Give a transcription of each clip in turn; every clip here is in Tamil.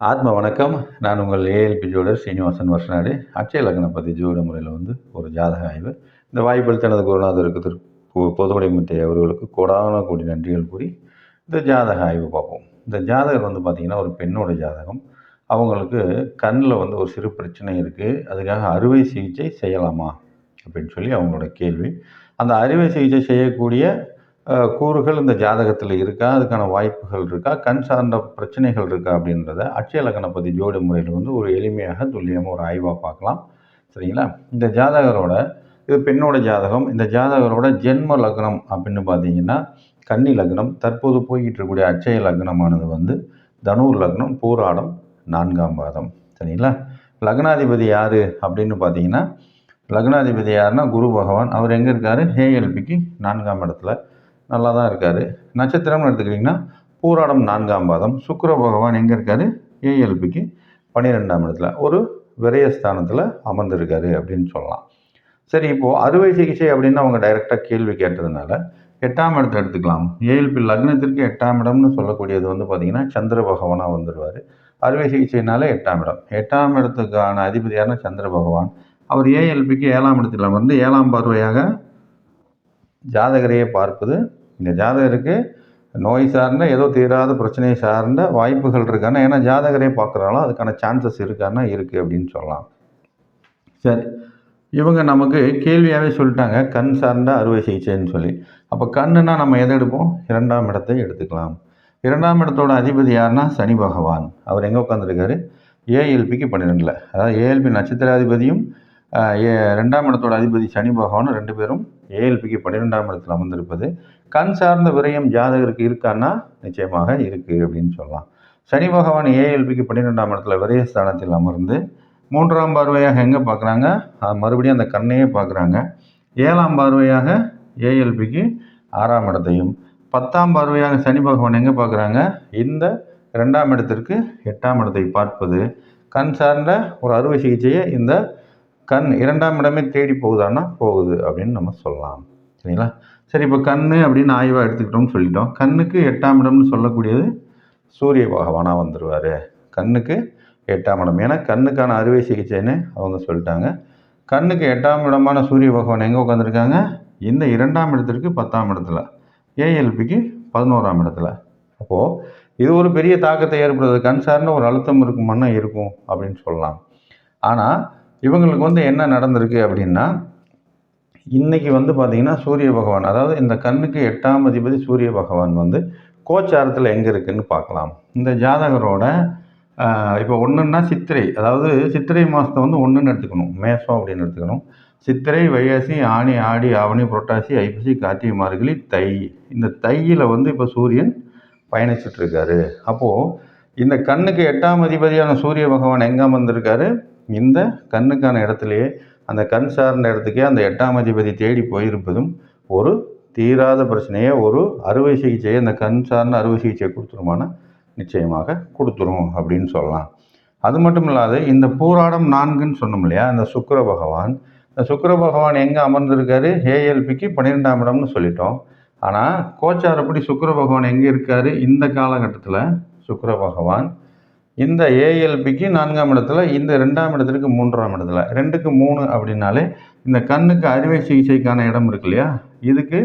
ஆத்ம வணக்கம். நான் உங்கள் ஏஎல்பி ஜோடர் சீனிவாசன் வருஷநாடு அட்சய லக்னம் பற்றி ஜோட முறையில் வந்து ஒரு ஜாதக ஆய்வு. இந்த வாய்ப்பில் தனது குருநாதருக்கு திரு பொ- அவர்களுக்கு கோடான கோடி நன்றிகள் கூறி இந்த ஜாதக ஆய்வு பார்ப்போம். இந்த ஜாதகர் வந்து பார்த்திங்கன்னா ஒரு பெண்ணோட ஜாதகம். அவங்களுக்கு கண்ணில் வந்து ஒரு சிறு பிரச்சனை இருக்குது அதுக்காக அறுவை சிகிச்சை செய்யலாமா? அப்படின்னு சொல்லி அவங்களோட கேள்வி. அந்த அறுவை சிகிச்சை செய்யக்கூடிய கூறுகள் இந்த ஜாதகத்தில் இருக்கா? அதுக்கான வாய்ப்புகள் இருக்கா? கண் சார்ந்த பிரச்சனைகள் இருக்கா அப்படின்றத அட்சய லக்னப்பதி ஜோடி முறையில் வந்து ஒரு எளிமையாக துல்லியமாக ஒரு ஆய்வாக பார்க்கலாம். சரிங்களா? இந்த ஜாதகரோட இது பெண்ணோட ஜாதகம். இந்த ஜாதகரோட ஜென்ம லக்னம் அப்படின்னு பார்த்தீங்கன்னா கன்னி லக்னம். தற்போது போய்கிட்டு இருக்கக்கூடிய அச்சய லக்னமானது வந்து தனூர் லக்னம் பூராடம் நான்காம் பாதம். சரிங்களா? லக்னாதிபதி யார் அப்படின்னு பார்த்தீங்கன்னா லக்னாதிபதி யாருன்னா குரு பகவான். அவர் எங்கே இருக்கார்? ஹேஎல்பிக்கு நான்காம் இடத்துல நல்லா தான் இருக்கார். நட்சத்திரம்னு எடுத்துக்கிட்டிங்கன்னா பூராடம் நான்காம் பாதம். சுக்கர பகவான் எங்கே இருக்கார்? ஏஎல்பிக்கு பன்னிரெண்டாம் இடத்துல. ஒரு விரயஸ்தானத்தில் அமர்ந்திருக்காரு அப்படின்னு சொல்லலாம். சரி இப்போது அறுவை சிகிச்சை அப்படின்னு அவங்க டைரெக்டாக கேள்வி கேட்டதுனால எட்டாம் இடத்தை எடுத்துக்கலாம். ஏஎல்பி லக்னத்திற்கு எட்டாம் இடம்னு சொல்லக்கூடியது வந்து பார்த்திங்கன்னா சந்திர பகவானாக வந்துடுவார் அறுவை சிகிச்சைனால எட்டாம் இடம். எட்டாம் இடத்துக்கான அதிபதியான சந்திர பகவான். அவர் ஏஎல்பிக்கு ஏழாம் இடத்துல வந்து ஏழாம் பார்வையாக ஜாதகரையே பார்ப்பது இந்த ஜாதகருக்கு நோய் சார்ந்த ஏதோ தீராத பிரச்சனை சார்ந்த வாய்ப்புகள் இருக்கான்னா ஏன்னா ஜாதகரே பார்க்குறாலும் அதுக்கான சான்சஸ் இருக்கான்னா இருக்குது அப்படின்னு சொல்லலாம். சரி. இவங்க நமக்கு கேள்வியாகவே சொல்லிட்டாங்க கண் சார்ந்த அறுவை சிகிச்சைன்னு சொல்லி. அப்போ கண்ணுனா நம்ம எதை எடுப்போம்? இரண்டாம் இடத்தை எடுத்துக்கலாம். இரண்டாம் இடத்தோட அதிபதி யாருன்னா? சனி பகவான். அவர் எங்கே உட்காந்துருக்காரு ஏஎல்பிக்கு பன்னிரெண்டில். அதாவது ஏஎல்பி நட்சத்திராதிபதியும் ரெண்டாம் இடத்தோட அதிபதி சனி பகவானும் ரெண்டு பேரும் ஏஎல்பிக்கு பன்னிரெண்டாம் இடத்துல அமர்ந்திருப்பது. கண் சார்ந்த விரயம் ஜாதகருக்கு இருக்கான்னா நிச்சயமாக இருக்குது அப்படின்னு சொல்லலாம். சனி பகவான் ஏஎல்பிக்கு பன்னிரெண்டாம் இடத்துல விரயஸ்தானத்தில் அமர்ந்து மூன்றாம் பார்வையாக எங்கே பார்க்குறாங்க? மறுபடியும் அந்த கண்ணையே பார்க்குறாங்க. ஏழாம் பார்வையாக ஏஎல்பிக்கு ஆறாம் இடத்தையும். பத்தாம் பார்வையாக சனி பகவான் எங்கே பார்க்குறாங்க? இந்த ரெண்டாம் இடத்திற்கு எட்டாம் இடத்தை பார்ப்பது. கண் சார்ந்த ஒரு அறுவை சிகிச்சையை இந்த கண் இரண்டாம் இடமே தேடி போகுதான்னா போகுது அப்படின்னு நம்ம சொல்லலாம். சரிங்களா? சரி இப்போ கண் அப்படின்னு ஆய்வாக எடுத்துக்கிட்டோம்னு சொல்லிட்டோம். கண்ணுக்கு எட்டாம் இடம்னு சொல்லக்கூடியது சூரிய பகவானாக வந்துடுவார் கண்ணுக்கு எட்டாம் இடம். ஏன்னா கண்ணுக்கான அறுவை சிகிச்சைன்னு அவங்க சொல்லிட்டாங்க. கண்ணுக்கு எட்டாம் இடமான சூரிய பகவான் எங்கே உட்காந்துருக்காங்க இந்த இரண்டாம் இடத்திற்கு பத்தாம் இடத்துல. ஏஎல்பிக்கு பதினோராம் இடத்துல. அப்போது இது ஒரு பெரிய தாக்கத்தை ஏற்படுறது கண் சார்ந்த ஒரு அழுத்தம் இருக்குமானா இருக்கும் அப்படின்னு சொல்லலாம். ஆனால் இவங்களுக்கு வந்து என்ன நடந்திருக்கு அப்படின்னா இன்றைக்கி வந்து பார்த்திங்கன்னா சூரிய பகவான் அதாவது இந்த கண்ணுக்கு எட்டாம் அதிபதி சூரிய பகவான் வந்து கோச்சாரத்தில் எங்கே இருக்குன்னு பார்க்கலாம். இந்த ஜாதகரோட இப்போ ஒன்றுன்னா சித்திரை அதாவது சித்திரை மாதத்தை வந்து ஒன்றுன்னு எடுத்துக்கணும். மேசம் அப்படின்னு எடுத்துக்கணும். சித்திரை வைகாசி ஆனி ஆடி ஆவணி புரட்டாசி ஐப்பசி கார்த்திகை மார்கழி தை. இந்த தையில் வந்து இப்போ சூரியன் பயணிச்சிட்டுருக்காரு அப்போது இந்த கண்ணுக்கு எட்டாம் அதிபதியான சூரிய பகவான் எங்கே வந்திருக்காரு இந்த கண்ணுக்கான இடத்துலையே அந்த கண் சார்ந்த இடத்துக்கே அந்த எட்டாம் அதிபதி தேடி போயிருப்பதும் ஒரு தீராத பிரச்சனையை ஒரு அறுவை சிகிச்சையை அந்த கண் சார்ந்த அறுவை சிகிச்சையை கொடுத்துருமானா நிச்சயமாக கொடுத்துரும் அப்படின்னு சொல்லலாம். அது மட்டும் இல்லாது இந்த பூராடம் நான்குன்னு சொன்னோம் இல்லையா இந்த சுக்கர பகவான் இந்த சுக்கர பகவான் எங்கே அமர்ந்திருக்காரு? ஏஎல்பிக்கு பன்னிரெண்டாம் இடம்னு சொல்லிட்டோம். ஆனால் கோச்சாரப்படி சுக்கர பகவான் எங்கே இருக்கார்? இந்த காலகட்டத்தில் சுக்கர பகவான் இந்த ஏஎல்பிக்கு நான்காம் இடத்துல இந்த ரெண்டாம் இடத்திற்கு மூன்றாம் இடத்துல. ரெண்டுக்கு மூணு அப்படின்னாலே இந்த கண்ணுக்கு அறுவை சிகிச்சைக்கான இடம் இருக்கு இல்லையா இதுக்கு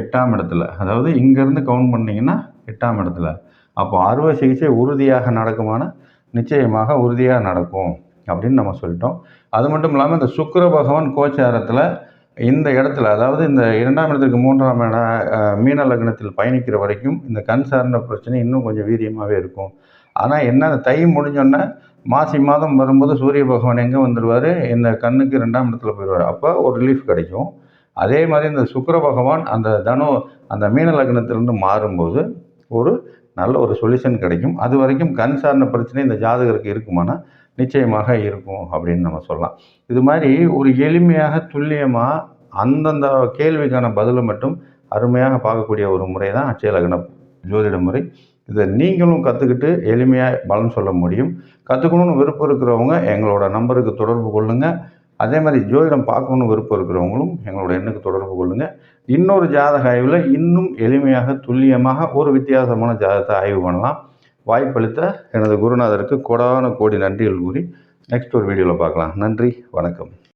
எட்டாம் இடத்துல. அதாவது இங்கேருந்து கவுண்ட் பண்ணிங்கன்னா எட்டாம் இடத்துல. அப்போ அறுவை சிகிச்சை உறுதியாக நடக்குமான நிச்சயமாக உறுதியாக நடக்கும் அப்படின்னு நம்ம சொல்லிட்டோம். அது மட்டும் இல்லாமல் இந்த சுக்கர பகவான் கோச்சாரத்தில் இந்த இடத்துல அதாவது இந்த இரண்டாம் இடத்துக்கு மூன்றாம் இட மீன லக்னத்தில் பயணிக்கிற வரைக்கும் இந்த கண் சார்ந்த பிரச்சனை இன்னும் கொஞ்சம் வீரியமாகவே இருக்கும். ஆனால் என்ன அந்த தை முடிஞ்சோடனே மாசி மாதம் வரும்போது சூரிய பகவான் எங்கே வந்துடுவார் இந்த கண்ணுக்கு ரெண்டாம் இடத்துல போயிடுவார் அப்போ ஒரு ரிலீஃப் கிடைக்கும். அதே மாதிரி இந்த சுக்கர பகவான் அந்த தனு அந்த மீன லக்னத்திலிருந்து மாறும்போது ஒரு நல்ல ஒரு சொல்யூஷன் கிடைக்கும். அது வரைக்கும் கண் சார்ந்த பிரச்சனை இந்த ஜாதகருக்கு இருக்குமானா? நிச்சயமாக இருக்கும் அப்படின்னு நம்ம சொல்லலாம். இது மாதிரி ஒரு எளிமையாக துல்லியமாக அந்தந்த கேள்விக்கான பதிலை மட்டும் அருமையாக பார்க்கக்கூடிய ஒரு முறை தான் அச்சய லக்ன ஜோதிட முறை இதை நீங்களும் கற்றுக்கிட்டு எளிமையாக பலன் சொல்ல முடியும். கற்றுக்கணும்னு விருப்பம் இருக்கிறவங்க எங்களோட நம்பருக்கு தொடர்பு கொள்ளுங்கள் அதே மாதிரி ஜோதிடம் பார்க்கணும்னு விருப்பம் இருக்கிறவங்களும் எங்களோட எண்ணுக்கு தொடர்பு கொள்ளுங்கள் இன்னொரு ஜாதக ஆய்வில் இன்னும் எளிமையாக துல்லியமாக ஒரு வித்தியாசமான ஜாதகத்தை ஆய்வு பண்ணலாம். வாய்ப்பளித்த எனது குருநாதருக்கு கோடான கோடி நன்றிகள் கூறி நெக்ஸ்ட் ஒரு வீடியோவில் பார்க்கலாம். நன்றி வணக்கம்.